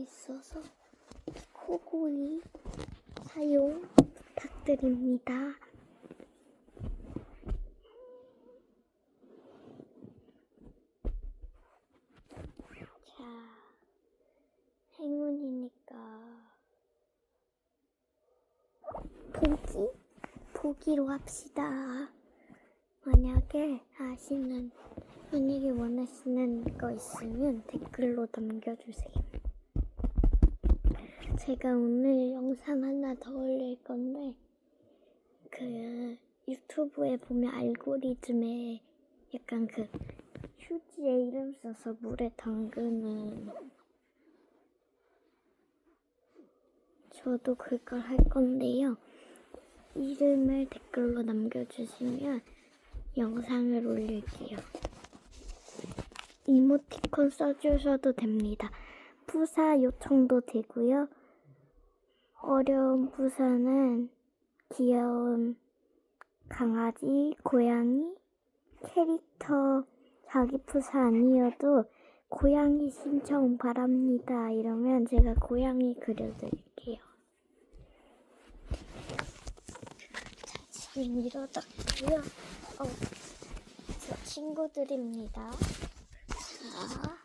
있어서 코골이 사용 부탁드립니다. 자, 행운이니까 보기? 보기로 합시다. 만약에 아시는, 만약에 원하시는 거 있으면 댓글로 남겨주세요. 제가 오늘 영상 하나 더 올릴 건데, 그, 유튜브에 보면 알고리즘에 약간 그, 휴지에 이름 써서 물에 담그는, 저도 그걸 할 건데요. 이름을 댓글로 남겨주시면 영상을 올릴게요. 이모티콘 써주셔도 됩니다. 부사 요청도 되고요. 어려운 부사는 귀여운 강아지, 고양이, 캐릭터 자기 부사 아니어도 고양이 신청 바랍니다. 이러면 제가 고양이 그려드릴게요. 자, 지금 이러다고요. 어, 제 친구들입니다. 자,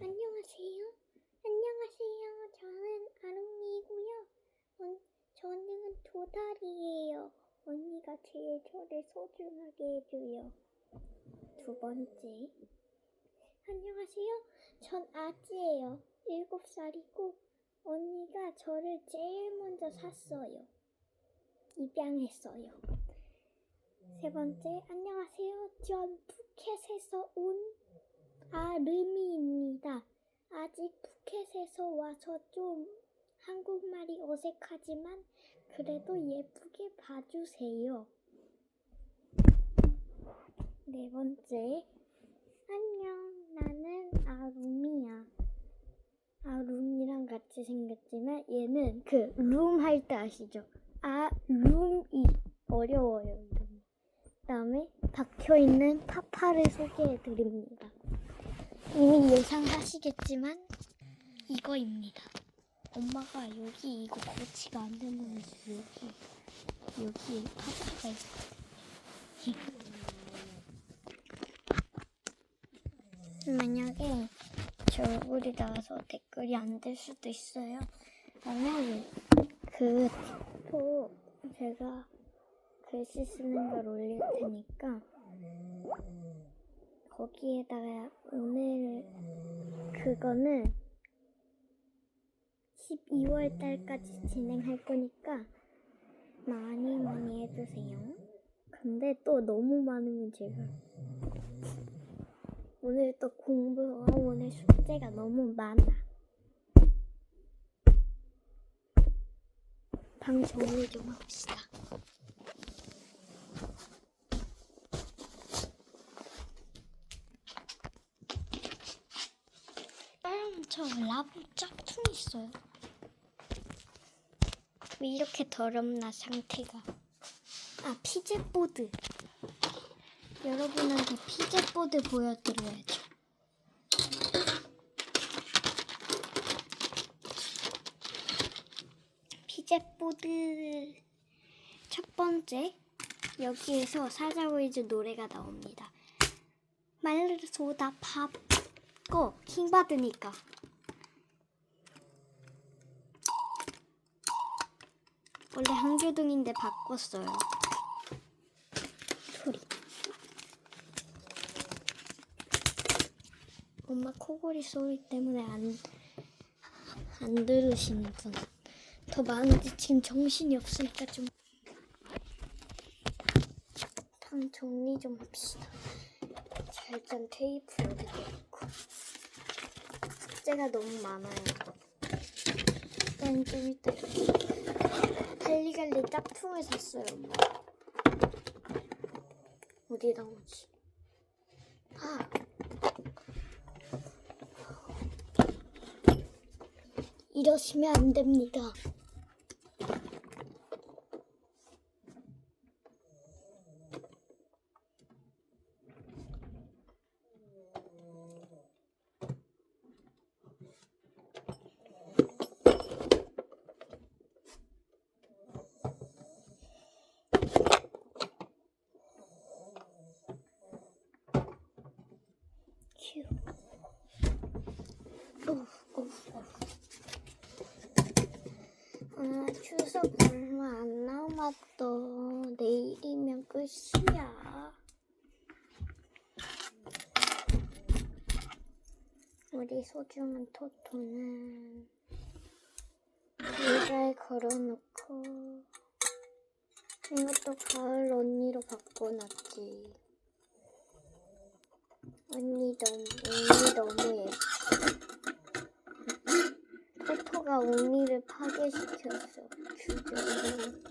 안녕하세요. 안녕하세요. 저는 아롱이고요. 언, 저는 두 달이에요. 언니가 제일 저를 소중하게 해줘요. 두 번째. 안녕하세요. 전 아지예요. 일곱 살이고 언니가 저를 제일 먼저 샀어요. 입양했어요. 세 번째, 안녕하세요. 전 푸켓에서 온 아르미입니다. 아직 푸켓에서 와서 좀 한국말이 어색하지만 그래도 예쁘게 봐주세요. 네 번째, 안녕. 나는 아룸이야. 아룸이랑 같이 생겼지만 얘는 그 룸 할 때 아시죠? 아 룸이 어려워요. 그다음에 박혀 있는 파파를 소개해 드립니다. 이미 예상하시겠지만 이거입니다. 엄마가 여기 이거 고치가 안 되는 여기 여기 파파가 있어. 만약에 제 얼굴이 나와서 댓글이 안 될 수도 있어요. 만약에 그 틱톡 제가 글씨 쓰는 걸 올릴 테니까 거기에다가 오늘 그거는 12월 달까지 진행할 거니까 많이 많이 해주세요. 근데 또 너무 많으면 제가 오늘 또 공부, 어, 오늘 숙제가 너무 많아. 방 정리 좀 합시다. 빨간 저 라브 짝퉁 있어요. 왜 이렇게 더럽나 상태가? 아 피젯보드. 여러분한테 피젯보드 보여드려야죠. 피젯보드 첫 번째 여기에서 사자보이즈 노래가 나옵니다. 말소다 밥고 킹 받으니까 원래 한교동인데 바꿨어요. 소리. 엄마 코골이 소리 때문에 안, 안 들으시는 분. 더 많은데 지금 정신이 없으니까 좀. 방 정리 좀 합시다. 자, 일단 테이프 여기다 놓고. 숙제가 너무 많아요. 일단 좀 이따 갈리갈리 짝퉁을 샀어요, 엄마. 어디다 놓지? 아, 이러시면 안 됩니다. 휴. 오우, 오우, 오우. 아, 추석 얼마 안 남았어. 내일이면 끝이야. 우리 소중한 토토는 의자에 걸어놓고 이것도 가을 언니로 바꿔놨지. 언니 너무, 언니 너무 예뻐. 토토가 언니를 파괴시켰어. 주변에.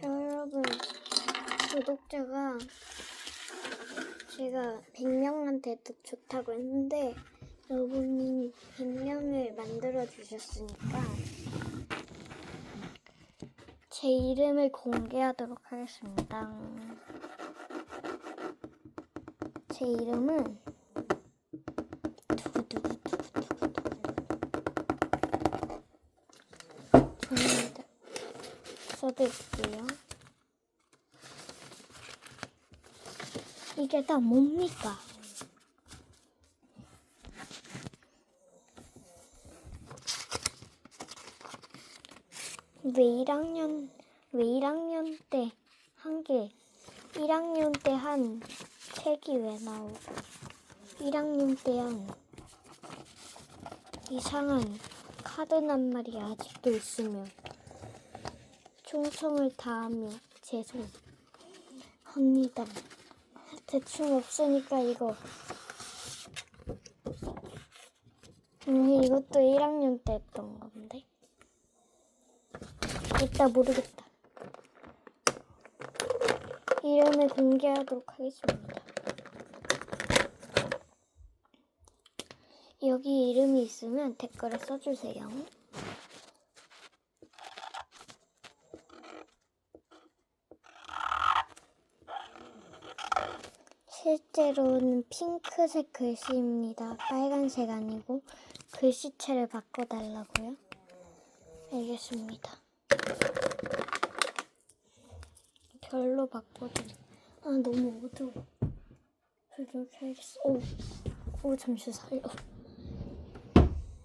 자, 여러분, 구독자가 제가 100명한테도 좋다고 했는데 여러분이 100명을 만들어 주셨으니까 제 이름을 공개하도록 하겠습니다. 제 이름은 두구두구두구두구두구 써드릴게요. 이게 다 뭡니까? 왜 1학년, 왜 1학년 때 한 개, 1학년 때 한 책이 왜 나오고, 1학년 때 한 이상한 카드 낱말이 아직도 있으면, 충성을 다하며 죄송 합니다. 대충 없으니까 이거. 음, 이것도 1학년 때 했던 건데. 이따 모르겠다. 이름을 공개하도록 하겠습니다. 여기 이름이 있으면 댓글에 써주세요. 실제로는 핑크색 글씨입니다. 빨간색 아니고 글씨체를 바꿔달라고요. 알겠습니다. 별로 바꿔드려. 아 너무 어두워. 불좀 켜야겠어. 오, 오 잠시 살려.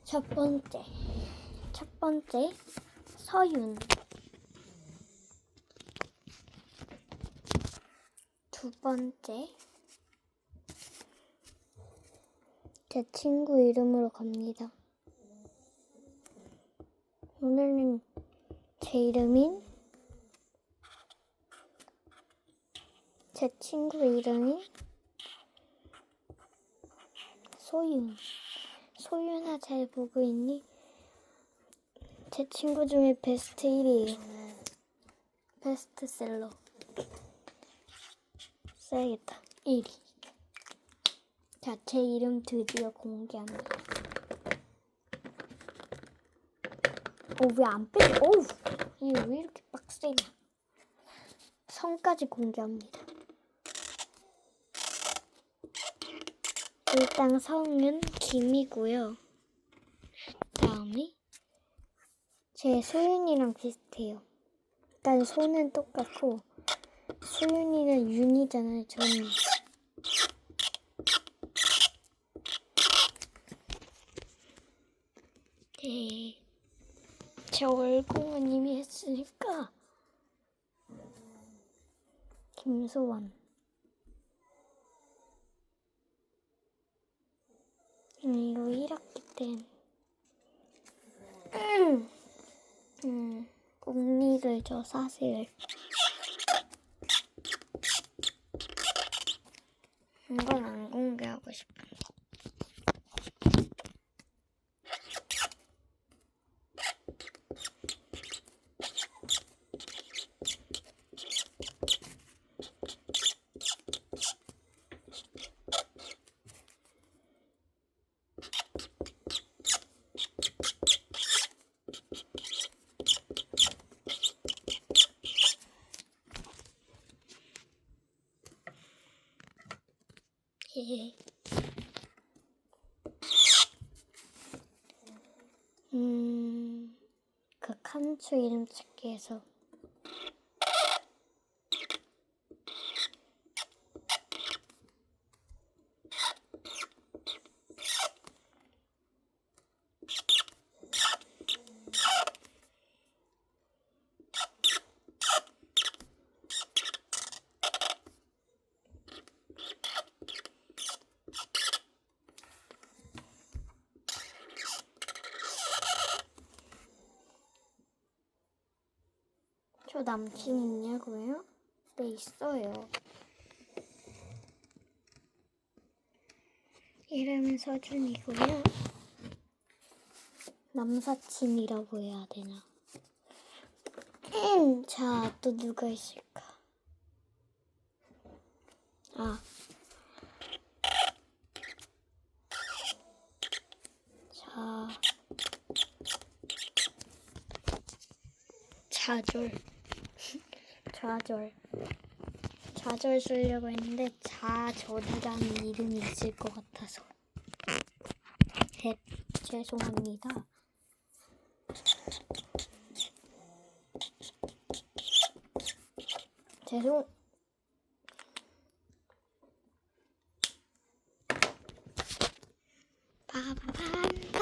첫 번째, 첫 번째 서윤. 두 번째 제 친구 이름으로 갑니다. 오늘은 제 이름인 제 친구 이름이 소윤. 소윤아 잘 보고 있니? 제 친구 중에 베스트 1위에요. 베스트셀러. 써야겠다. 1위. 자, 제 이름 드디어 공개합니다. 어, 왜 안 빼? 어우, 이게 왜 이렇게 빡세냐. 성까지 공개합니다. 일단 성은 김이고요. 다음에 제 소윤이랑 비슷해요. 일단 소는 똑같고 소윤이는 윤이잖아요. 저는 네. 제 얼굴은 이미 했으니까 김소원. 음, 이거 1학기 땐 음, 음, 옥니를 저 사실 칸츠 이름 찾기에서 남친 있냐고요? 네 있어요. 이름은 서준이고요. 남사친이라고 해야 되나? 음, 자, 또 누가 있을까? 아. 자. 좌절. 좌절. 좌절 쓰려고 했는데 좌절이라는 이름이 있을 것 같아서. 헷, 죄송합니다. 죄송. 빠밤빰빰.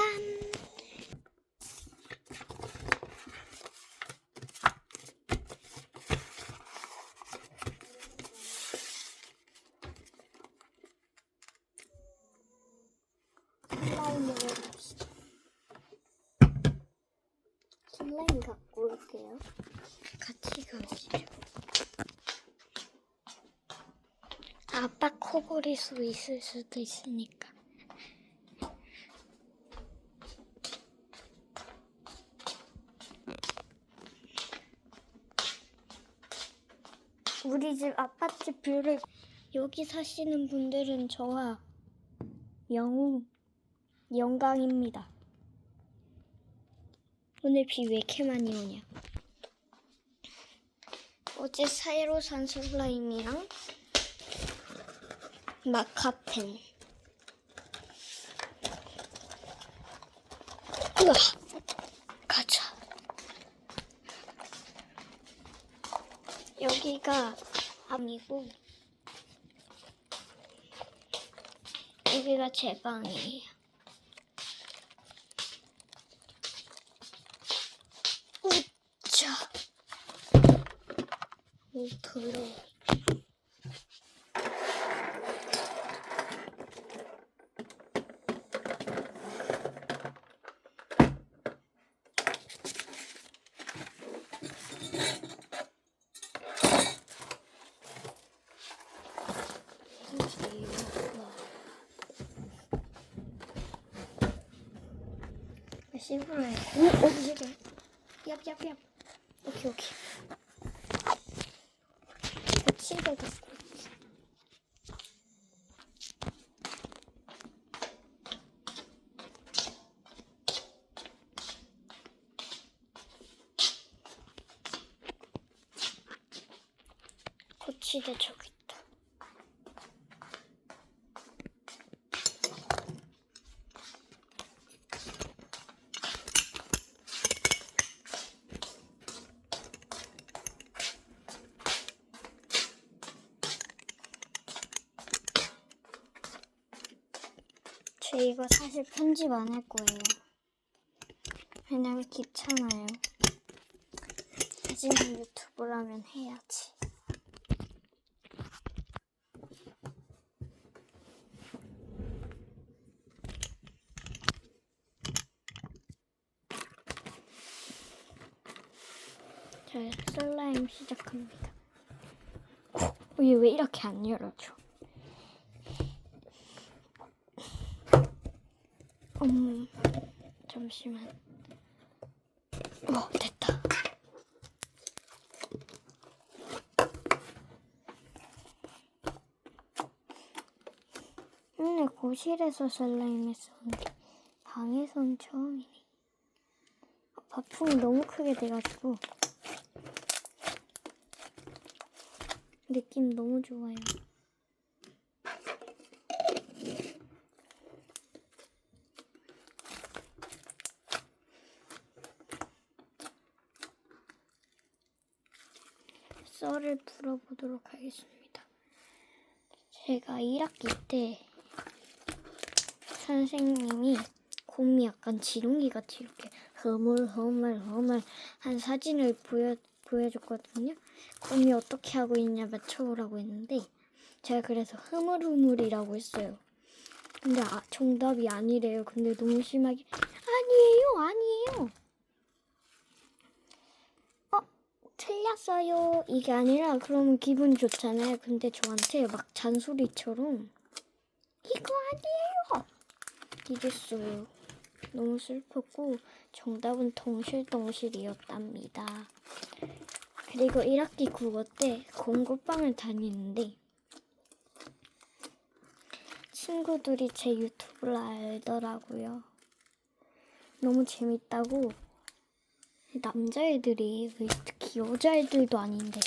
슬라임 먹어봅시다. 슬라임 갖고 올게요. 같이 가시죠. 아빠 코골이 수 있을 수도 있으니까. 우리 집 아파트 뷰를 여기 사시는 분들은 저와 영웅 영광입니다. 오늘 비 왜 이렇게 많이 오냐? 어제 사이로 산 슬라임이랑 마카펜. 우와, 가자. 여기가 암이고 여기가 제 방이에요. 우짜. 오, 더러워. 씹으러 해. 오, 어디 저래? 얍얍얍. 오케이 오케이. 거칠게 갖고 있지. 거치대 저기 있다. 저 이거 사실 편집 안 할 거예요. 왜냐면 귀찮아요. 하지만 유튜브라면 해야지. 자, 슬라임 시작합니다. 어, 얘왜 이렇게 안 열어줘? 음, 잠시만. 어, 됐다. 맨날 거실에서 슬라임 했었는데 방에선 처음이네. 어, 바풍이 너무 크게 돼가지고 느낌 너무 좋아요. 썰을 풀어보도록 하겠습니다. 제가 1학기 때 선생님이 곰이 약간 지렁이 같이 이렇게 허물허물허물 한 사진을 보여 보여줬거든요. 곰이 어떻게 하고 있냐 맞춰보라고 했는데 제가 그래서 흐물흐물이라고 했어요. 근데 아, 정답이 아니래요. 근데 너무 심하게 아니에요, 아니에요. 어, 틀렸어요. 이게 아니라 그러면 기분 좋잖아요. 근데 저한테 막 잔소리처럼 이거 아니에요. 이랬어요. 너무 슬펐고 정답은 덩실덩실이었답니다. 그리고 1학기 국어 때 공부방을 다니는데 친구들이 제 유튜브를 알더라고요. 너무 재밌다고 남자애들이 왜 특히 여자애들도 아닌데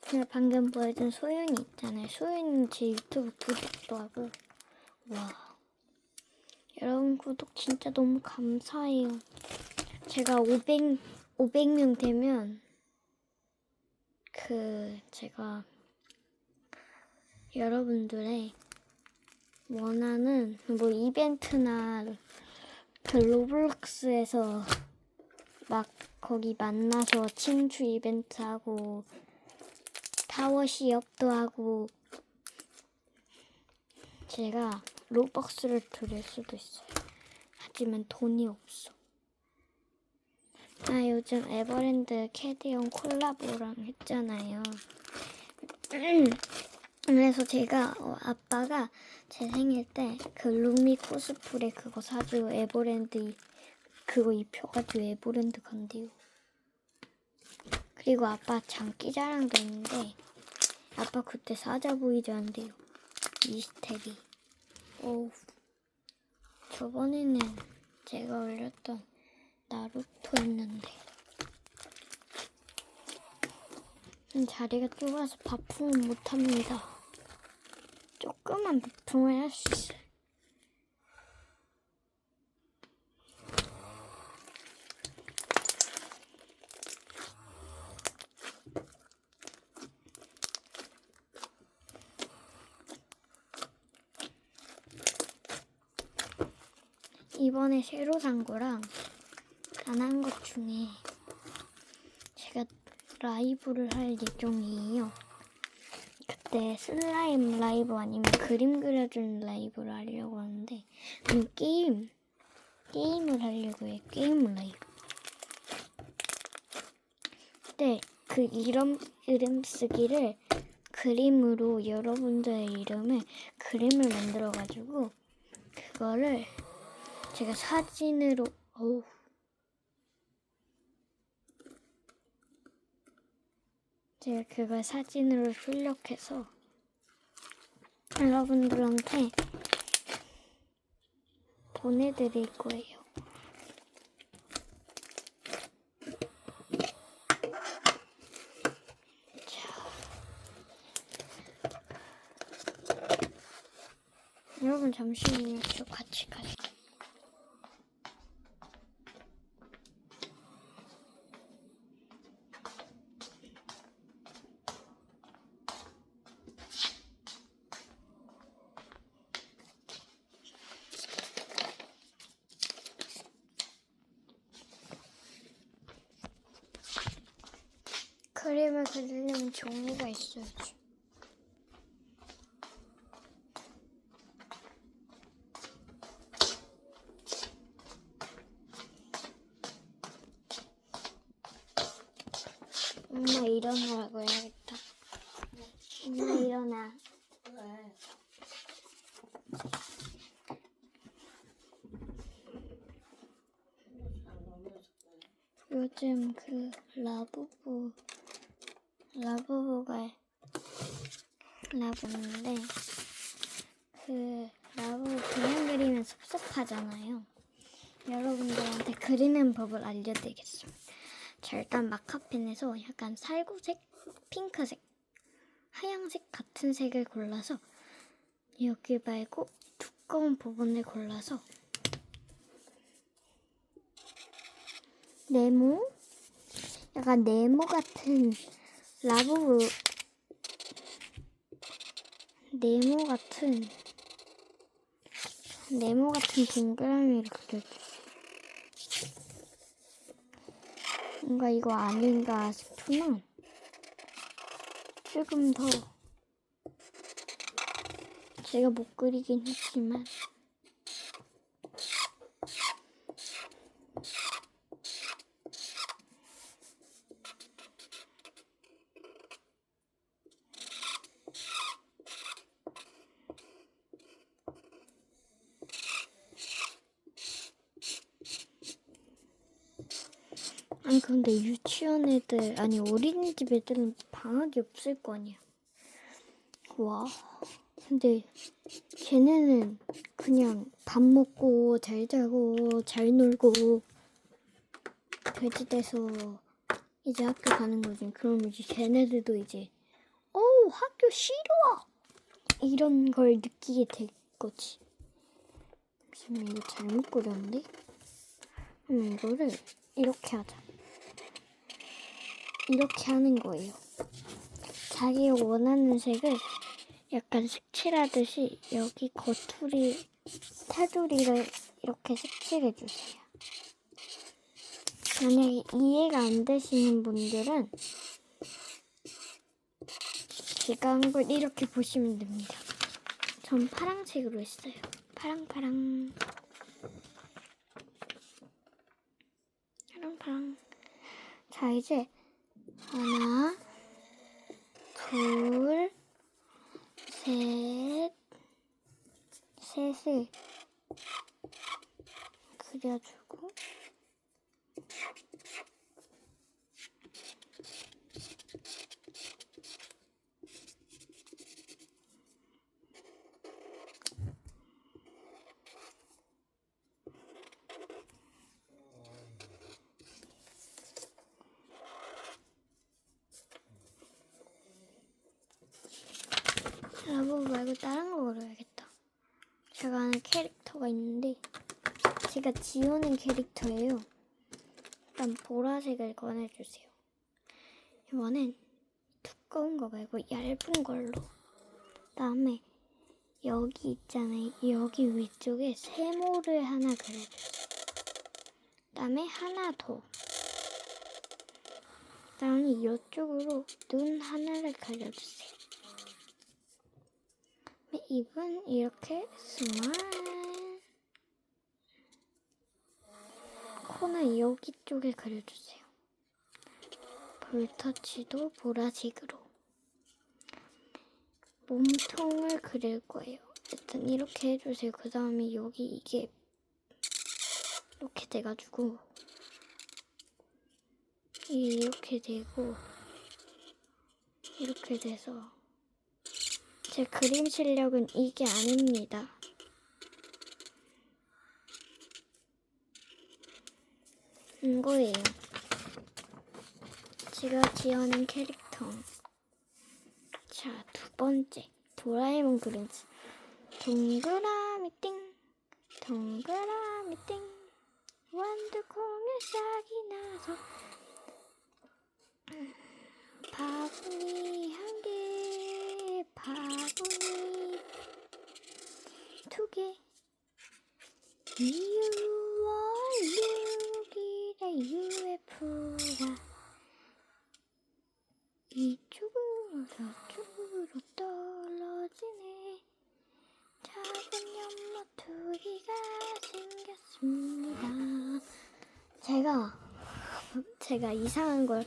그냥 방금 보여준 소윤이 있잖아요. 소윤이 제 유튜브 구독도 하고 와 여러분 구독 진짜 너무 감사해요. 제가 500 500명 되면 그 제가 여러분들의 원하는 뭐 이벤트나 그 로블록스에서 막 거기 만나서 친추 이벤트 하고 타워 시업도 하고 제가 로벅스를 드릴 수도 있어요. 하지만 돈이 없어. 아 요즘 에버랜드 캐디언 콜라보랑 했잖아요. 그래서 제가 어, 아빠가 제 생일 때 그 루미 코스프레 그거 사주고 에버랜드 이- 그거 입혀가지고 에버랜드 간대요. 그리고 아빠 장기 자랑도 있는데 아빠 그때 사자 보이지 않대요. 미스테리. 오. 저번에는 제가 올렸던 나루토 했는데 음, 자리가 좁아서 바풍은 못합니다. 조그만 바풍을 할 수 있어요. 이번에 새로 산 거랑 안 한 것 중에 제가 라이브를 할 예정이에요. 그때 슬라임 라이브 아니면 그림 그려주는 라이브를 하려고 하는데 아니 게임 게임을 하려고 해 게임 라이브. 그때 그 이름 이름 쓰기를 그림으로 여러분들의 이름을 그림을 만들어 가지고 그거를 제가 사진으로 어우 제가 그걸 사진으로 출력해서 여러분들한테 보내드릴 거예요. 자. 여러분 잠시만요. 저 같이 가요. 그림을 그리려면 종이가 있어야지. 엄마 일어나라고 해야겠다. 엄마 일어나. 왜? 요즘 그 라부부 라부부가 라부인데 그 라부부 그림 그리면 섭섭하잖아요. 여러분들한테 그리는 법을 알려드리겠습니다. 자 일단 마카펜에서 약간 살구색, 핑크색, 하얀색 같은 색을 골라서 여기 말고 두꺼운 부분을 골라서 네모 약간 네모 같은 라보브 네모 같은 네모 같은 동그라미를 그려주세요. 뭔가 이거 아닌가 싶지만 조금 더 제가 못 그리긴 했지만 아니 근데 유치원 애들 아니 어린이집 애들은 방학이 없을 거 아니야. 와. 근데 걔네는 그냥 밥 먹고 잘 자고 잘 놀고 돼지 돼서 이제 학교 가는 거지. 그럼 이제 걔네들도 이제 어 학교 싫어 이런 걸 느끼게 될 거지. 잠시만 이거 잘못 그렸는데? 그럼 이거를 이렇게 하자. 이렇게 하는 거예요. 자기가 원하는 색을 약간 색칠하듯이 여기 거투리, 테두리를 이렇게 색칠해 주세요. 만약에 이해가 안 되시는 분들은 제가 한 걸 이렇게 보시면 됩니다. 전 파랑색으로 했어요. 파랑파랑. 파랑파랑. 자, 이제 하나, 둘, 셋, 셋을 그려주고 말고 다른 거 그려야겠다. 제가 아는 캐릭터가 있는데 제가 지우는 캐릭터예요. 일단 보라색을 꺼내주세요. 이번엔 두꺼운 거 말고 얇은 걸로. 그다음에 여기 있잖아요. 여기 위쪽에 세모를 하나 그려주세요. 그다음에 하나 더. 그다음에 이쪽으로 눈 하나를 그려주세요. 네, 입은 이렇게 스마일 코는 여기 쪽에 그려주세요. 볼터치도 보라색으로. 몸통을 그릴 거예요. 일단 이렇게 해주세요. 그 다음에 여기 이게 이렇게 돼가지고 이렇게 되고 이렇게 돼서 제 그림 실력은 이게 아닙니다. 이거예요. 제가 지어낸 캐릭터. 자, 두 번째. 도라에몽 그림지. 동그라미 띵. 동그라미 띵. 완두콩에 싹이 나서. 바구니 한 개, 바구니 두 개. 2월 6일에 UFO가 이쪽으로 저쪽으로 떨어지네. 작은 연못두기가 생겼습니다. 제가 제가 이상한 걸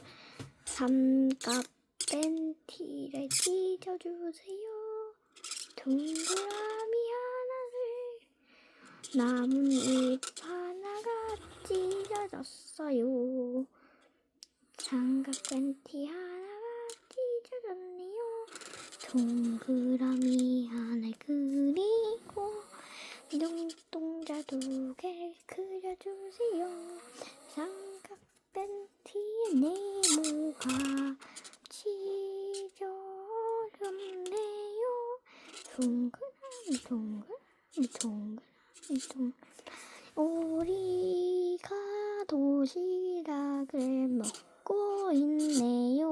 삼각 찢어주세요. 동그라미 하나를 나뭇잎 하나가 찢어졌어요. 삼각 팬티 하나가 찢어졌네요. 동그라미 하나 그리고 눈동자 두 개 그려주세요. 삼각 팬티에 네모가 찢 어졌네요. 동그라미 동그라미 동그라미 동그라미 우리가 도시락을 먹 듣고 있네요.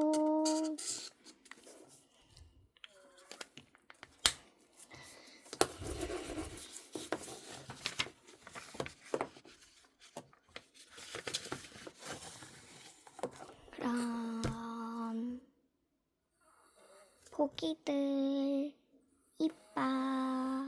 고기들 이빨.